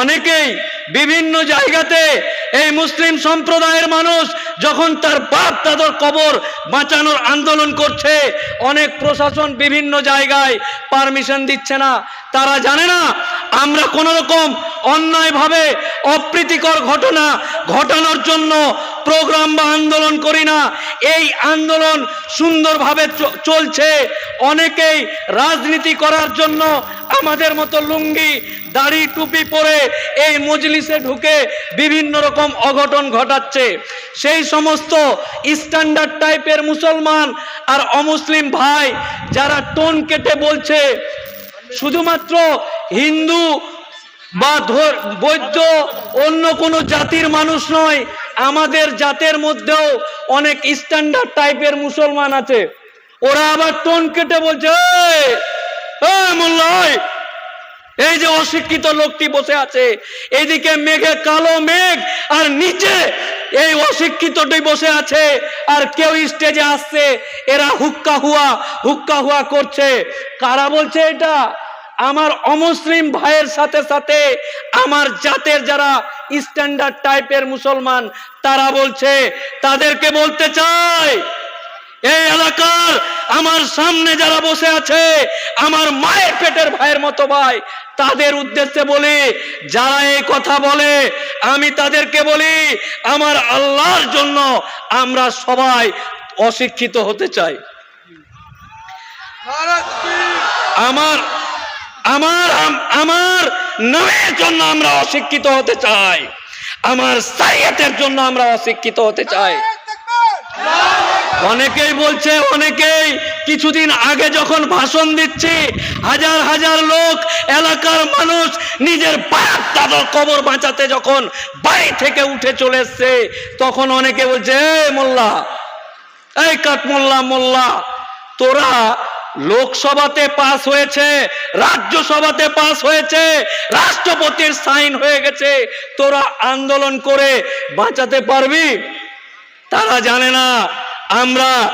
অনেকেই বিভিন্ন জায়গাতে এই মুসলিম সম্প্রদায়ের মানুষ যখন তার বাপ দাদর কবর বাঁচানোর আন্দোলন করছে, অনেক প্রশাসন বিভিন্ন জায়গায় পারমিশন দিচ্ছে না। তারা জানে না, আমরা কোনো রকম অন্যায়ভাবে অপ্রীতিকর ঘটনা ঘটানোর জন্য প্রোগ্রাম বা আন্দোলন করি না। এই আন্দোলন সুন্দরভাবে চলছে। অনেকেই রাজনীতি করার জন্য আমাদের মতো লুঙ্গি, দাড়ি, টুপি পরে এই মজলিসে ঢুকে বিভিন্ন রকম অঘটন ঘটাচ্ছে। সেই সমস্ত স্ট্যান্ডার্ড টাইপের মুসলমান আর অমুসলিম ভাই যারা টোন কেটে বলছে, শুধুমাত্র হিন্দু বা বৈদ্য, অন্য কোনো জাতির মানুষ নয় আমাদের জাতের মধ্যেও অনেক স্ট্যান্ডার্ড টাইপের মুসলমান আছে। ওরা আবার টোন কেটে বলছে "এই, যে অশিক্ষিত লোকটি বসে আছে এইদিকে মেঘে কালো মেঘ আর নিচে এই অশিক্ষিতটি বসে আছে আর কেউ স্টেজে আসছে এরা হুক্কা হুয়া হুক্কা হুয়া করছে। কারা বলছে এটা? আমার অমুসলিম ভাইয়ের সাথে সাথে আমার জাতের যারা স্ট্যান্ডার্ড টাইপের মুসলমান তারা বলছে তাদেরকে বলতে চায় এই এলাকার আমার সামনে যারা বসে আছে আমার মায়ের পেটের ভাইয়ের মতো ভাই তাদের উদ্দেশ্যে বলি যারা এই কথা বলে আমি তাদেরকে বলি আমার আল্লাহর জন্য আমরা সবাই অশিক্ষিত হতে চাই। আমার আমার আমার নামের জন্য আমরা অশিক্ষিত হতে চাই। আমার সাইয়াতের জন্য আমরা অশিক্ষিত হতে চাই। অনেকেই বলছে, অনেকেই কিছুদিন আগে যখন ভাষণ দিচ্ছি, হাজার হাজার লোক, এলাকার মানুষ নিজের পায়ের কবর বাঁচাতে যখন বাড়ি থেকে উঠে চলে এসছে, তখন অনেকে বলছে মোল্লা, এই কাঠ মোল্লা মোল্লা, তোরা লোকসভাতে পাস হয়েছে, রাজ্যসভাতে পাস হয়েছে, রাষ্ট্রপতির সাইন হয়ে গেছে। তোরা আন্দোলন করে বাঁচাতে পারবি? তারা জানে না। আমরা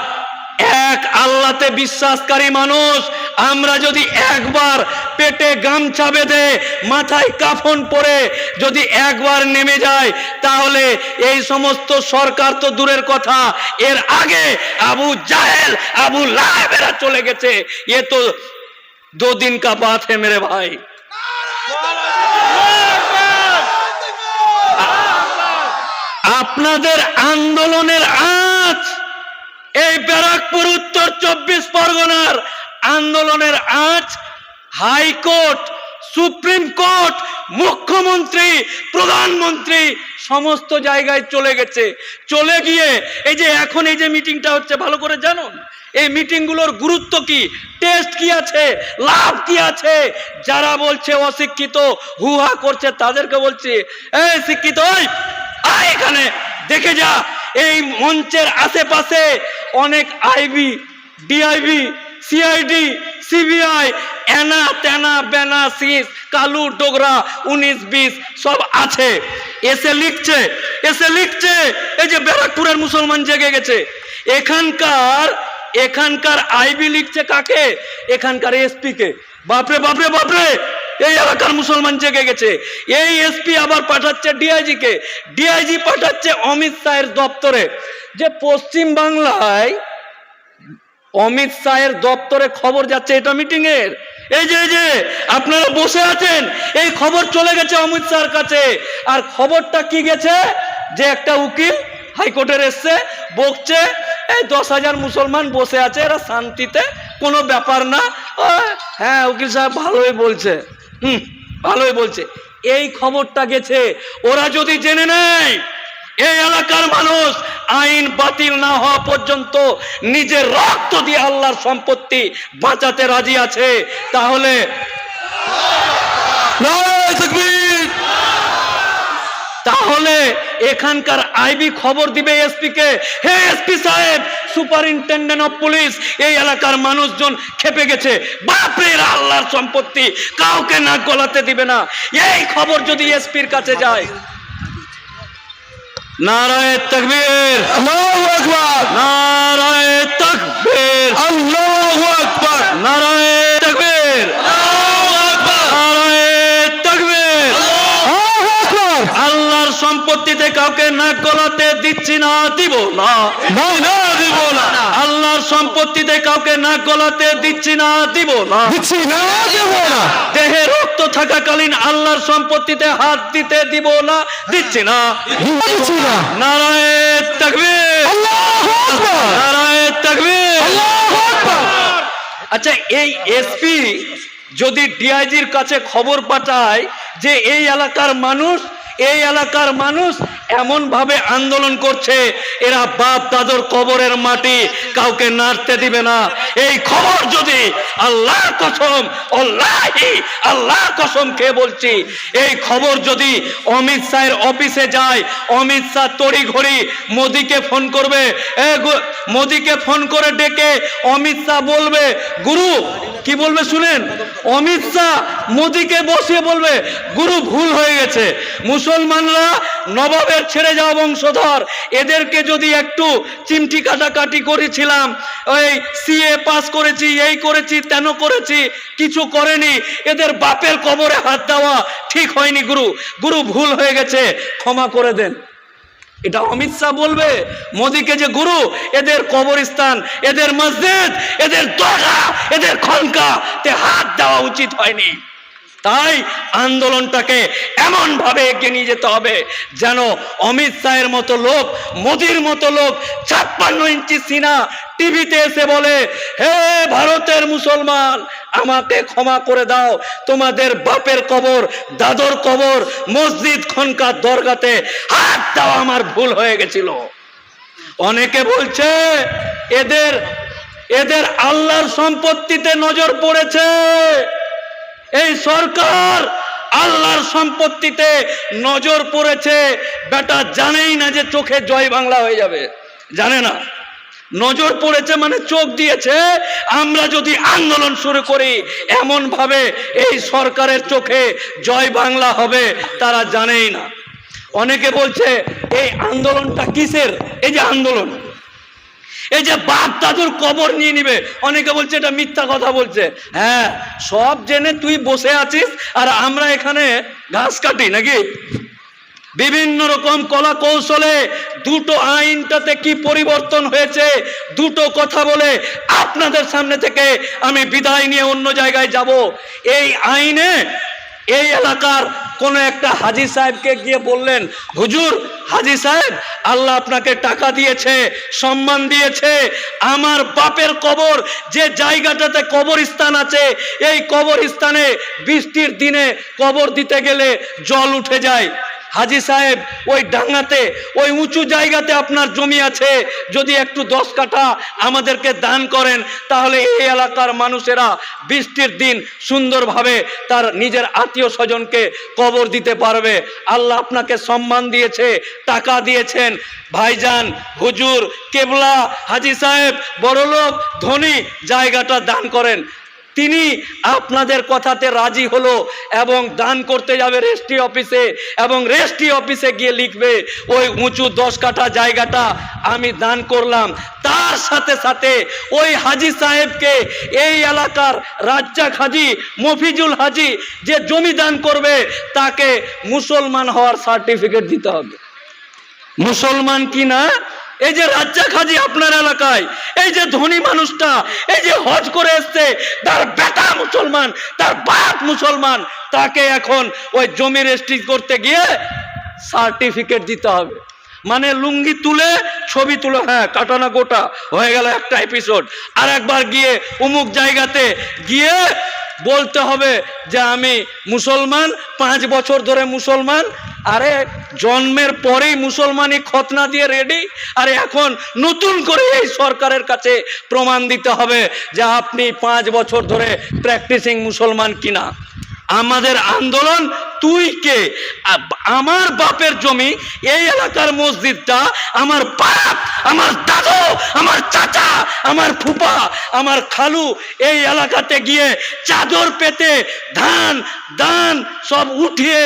এক আল্লাতে বিশ্বাসকারী মানুষ আমরা যদি একবার পেটে গামছা বেঁধে মাথায় কাফন পরে যদি একবার নেমে যায় তাহলে এই সমস্ত সরকার তো দূরের কথা। এর আগে আবু জাহেল, আবু লাহেবেরা চলে গেছে। এ তো দো দিন কা বাত হে মেরে ভাই। আপনাদের আন্দোলনের আঁচ এই ব্যারাকপুর উত্তর চব্বিশ আন্দোলনের আঁচ হাইকোর্ট, সুপ্রিম কোর্ট, মুখ্যমন্ত্রী, প্রধানমন্ত্রী সমস্ত জায়গায় চলে গেছে। চলে গিয়ে এই যে এখন এই যে মিটিংটা হচ্ছে, ভালো করে জানুন। এই মিটিংগুলোর গুরুত্ব কি? টেস্ট কি আছে? লাভ কি আছে? যারা বলছে অশিক্ষিত, হুহা করছে, তাদেরকে বলছি, এই শিক্ষিত ওই আয় এখানে, দেখে যা। এই মঞ্চের আশেপাশে অনেক আইবি, ডিআইবি সিআইডি সিবিআই এনা, তেনা, বেনা, সিস, কালু, ডোগরা, উনিশ, বিশ, সব আছে। এসে লিখছে এসে লিখছে, এই যে ব্যারাকপুরের মুসলমান জেগে গেছে। এখানকার এখানকার আইবি লিখছে কাকে? এখানকার এসপি কে বাপরে বাপরে বাপরে, এই এলাকার মুসলমান জেগে গেছে। এই এসপি আবার পাঠাচ্ছে ডিআইজি কে ডিআইজি পাঠাচ্ছে অমিত শাহের দপ্তরে। যে পশ্চিম বাংলায় অমিত শাহের দপ্তরে খবর যাচ্ছে, এটা মিটিং এর এই যে এই যে, আপনারা বসে আছেন, এই খবর চলে গেছে অমিত শাহর কাছে। আর খবরটা কি গেছে? যে একটা উকিল হাইকোর্টের এসছে, বকছে, এই দশ হাজার মুসলমান বসে আছে, এরা শান্তিতে, কোনো ব্যাপার না। হ্যাঁ উকিল সাহেব, ভালোই বলছে। হুম, ভালোই বলছে। এই খবরটা গেছে, ওরা যদি জেনে নেয় এই এলাকার মানুষ আইন বাতিল না হওয়া পর্যন্ত নিজের রক্ত দিয়ে আল্লাহর সম্পত্তি বাঁচাতে রাজি আছে। তাহলে তাহলে এখানকার আইবি খবর দিবে এসপি কে হে এসপি সাহেব, সুপারিনটেন্ডেন্ট অফ পুলিশ, এই এলাকার মানুষজন খেপে গেছে। বাপরে আল্লাহর সম্পত্তি কাউকে নাক গলাতে দিবে না। এই খবর যদি এসপির কাছে যায় নারায় তকবীর। আল্লাহু আকবার। নারায় তকবীর। আল্লাহু আকবার। নারায় তকবীর। আল্লাহর সম্পত্তিতে কাউকে না গলাতে দিচ্ছি না দিব না কাউকে নাক গলাতে দিচ্ছি না দিব না। দিচ্ছি না দিব না। দেহে রক্ত থাকাকালীন আল্লাহর সম্পত্তিতে হাত দিতে দিব না দিচ্ছি না। দিচ্ছি না। নারায়ে তাকবীর। আল্লাহু আকবার। নারায়ে তাকবীর। আল্লাহু আকবার। আচ্ছা এই এসপি যদি ডিআইজির কাছে খবর পাঠায় যে এই এলাকার মানুষ এই এলাকার মানুষ এমন ভাবে আন্দোলন করছে, এরা বাপ দাদর কবরের মাটি কাউকে নাড়তে দিবে না। এই খবর যদি আল্লাহ কসম আল্লাহি আল্লাহ কসম খেয়ে বলছি, এই খবর যদি অমিত শাহের অফিসে যায়, অমিত শাহ তড়ি ঘড়ি মোদিকে ফোন করবে মোদিকে ফোন করে ডেকে অমিত শাহ বলবে, গুরু কি বলবে শুনেন? অমিত শাহ মোদীকে বসিয়ে বলবে, গুরু ভুল হয়ে গেছে। মুসলমানরা নবাবের ছেড়ে যাওয়া বংশধর। এদেরকে যদি একটু চিমটি কাটাকাটি করেছিলাম ওই সিএ পাস করেছি, এই করেছি, তেন করেছি, কিছু করেনি। এদের বাপের কবরে হাত দেওয়া ঠিক হয়নি, গুরু। গুরু ভুল হয়ে গেছে, ক্ষমা করে দেন। এটা অমিত শাহ বলবে, মোদীকে যে গুরু, এদের কবরস্থান, এদের মসজিদ, এদের দরগা, এদের খনকা তে হাত দেওয়া উচিত হয়নি। তাই আন্দোলনটাকে এমন ভাবে এগিয়ে নিয়ে যেতে হবে যেন অমিত শাহের মতো লোক, মোদীর মতো লোক, ছাপ্পান্ন ইঞ্চি সিনা টিভিতে এসে বলে, হে ভারতের মুসলমান, আমাকে ক্ষমা করে দাও। তোমাদের বাপের কবর, দাদর কবর, মসজিদ খনকার দরগাতে হাত দেওয়া আমার ভুল হয়ে গেছিল। অনেকে বলছে, এদের এদের আল্লাহর সম্পত্তিতে নজর পড়েছে। এই সরকার আল্লাহর সম্পত্তিতে নজর পড়েছে। বেটা জানেই না যে চোখে জয় বাংলা হয়ে যাবে। জানে না। নজর পড়েছে মানে চোখ দিয়েছে। আমরা যদি আন্দোলন শুরু করি, এমন ভাবে এই সরকারের চোখে জয় বাংলা হবে তারা জানেই না। অনেকে বলছে, এই আন্দোলনটা কিসের? এই যে আন্দোলন। এই যে বাপ দাদুর কবর নিয়ে নিবে। অনেকে বলছে, এটা মিথ্যা কথা বলছে। হ্যাঁ সব জেনে তুই বসে আছিস আর আমরা এখানে ঘাস কাটি, নাকি? বিভিন্ন রকম কলা কৌশলে দুটো আইনটাতে কি পরিবর্তন হয়েছে, দুটো কথা বলে আপনাদের সামনে থেকে আমি বিদায় নিয়ে অন্য জায়গায় যাব। এই আইনে এই এলাকার কোন একটা হাজি সাহেবকে গিয়ে বললেন, হুজুর, হাজি সাহেব, আল্লাহ আপনাকে টাকা দিয়েছে, সম্মান দিয়েছে, আমার বাপের কবর যে জায়গাটাতে কবরস্থান আছে, এই কবরস্থানে বৃষ্টির দিনে কবর দিতে গেলে জল উঠে যায়। হাজি সাহেব, ওই ডাঙ্গাতে, ওই উঁচু জায়গাতে আপনার জমি আছে, যদি একটু দশ কাঠা আমাদেরকে দান করেন, তাহলে এই এলাকার মানুষেরা বৃষ্টির দিন সুন্দরভাবে তার নিজের আত্মীয় স্বজনকে কবর দিতে পারবে। আল্লাহ আপনাকে সম্মান দিয়েছে, টাকা দিয়েছেন। ভাইজান, হুজুর, কেবলা, হাজি সাহেব, বড়লোক, ধনী জায়গাটা দান করেন। তিনি আপনাদের কথাতে রাজি হলো এবং দান করতে যাবে রেস্ট্রি অফিসে এবং রেস্ট্রি অফিসে গিয়ে লিখবে, ওই উঁচু দশ কাঠা জায়গাটা আমি দান করলাম। তার সাথে সাথে ওই হাজি সাহেবকে এই এলাকার রাজ্জাক হাজি, মফিজুল হাজি যে জমি দান করবে, তাকে মুসলমান হওয়ার সার্টিফিকেট দিতে হবে। মুসলমান কি না? এই যে রাজ্জাক হাজি আপনার এলাকায়, এই যে ধনী মানুষটা, এই যে হজ করে এসছে, তার বেটা মুসলমান, তার বাপ মুসলমান, তাকে এখন ওই জমি রেজিস্ট্রি করতে গিয়ে সার্টিফিকেট দিতে হবে। মানে লুঙ্গি তুলে, ছবি তুলে হ্যাঁ কাটানা গোটা, হয়ে গেল একটা এপিসোড আর একবার গিয়ে, উমুক জায়গাতে গিয়ে বলতে হবে যে আমি মুসলমান, পাঁচ বছর ধরে মুসলমান, আরে জন্মের পরেই মুসলমানই খতনা দিয়ে রেডি আর এখন নতুন করে এই সরকারের কাছে প্রমাণ দিতে হবে যে আপনি পাঁচ বছর ধরে প্র্যাকটিসিং মুসলমান কিনা। আমাদের আন্দোলন, তুই কে? আমার বাপের জমি, এই এলাকার মসজিদটা আমার বাপ, আমার দাদু, আমার চাচা, আমার ফুপা, আমার খালু, এই এলাকাতে গিয়ে চাদর পেতে ধান, দান সব উঠিয়ে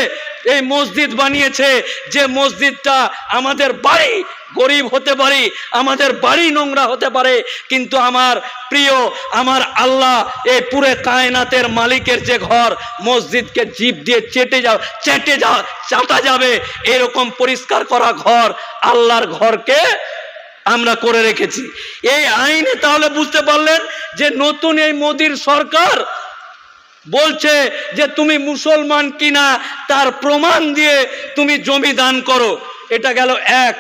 এই মসজিদ বানিয়েছে যে মসজিদটা আমাদের বাড়ি, গরিব হতে পারি, আমাদের বাড়ি নোংরা হতে পারে, কিন্তু আমার প্রিয়, আমার আল্লাহ এই পুরে কায়নাতের মালিকের যে ঘর, মসজিদকে জীব দিয়ে চেটে যাও, চেটে যা চাটা যাবে, এরকম পরিষ্কার করা ঘর আল্লাহর ঘরকে আমরা করে রেখেছি। এই আইনে তাহলে বুঝতে পারলেন যে নতুন এই মোদির সরকার বলছে যে তুমি মুসলমান কিনা তার প্রমাণ দিয়ে তুমি জমি দান করো। এটা গেল এক।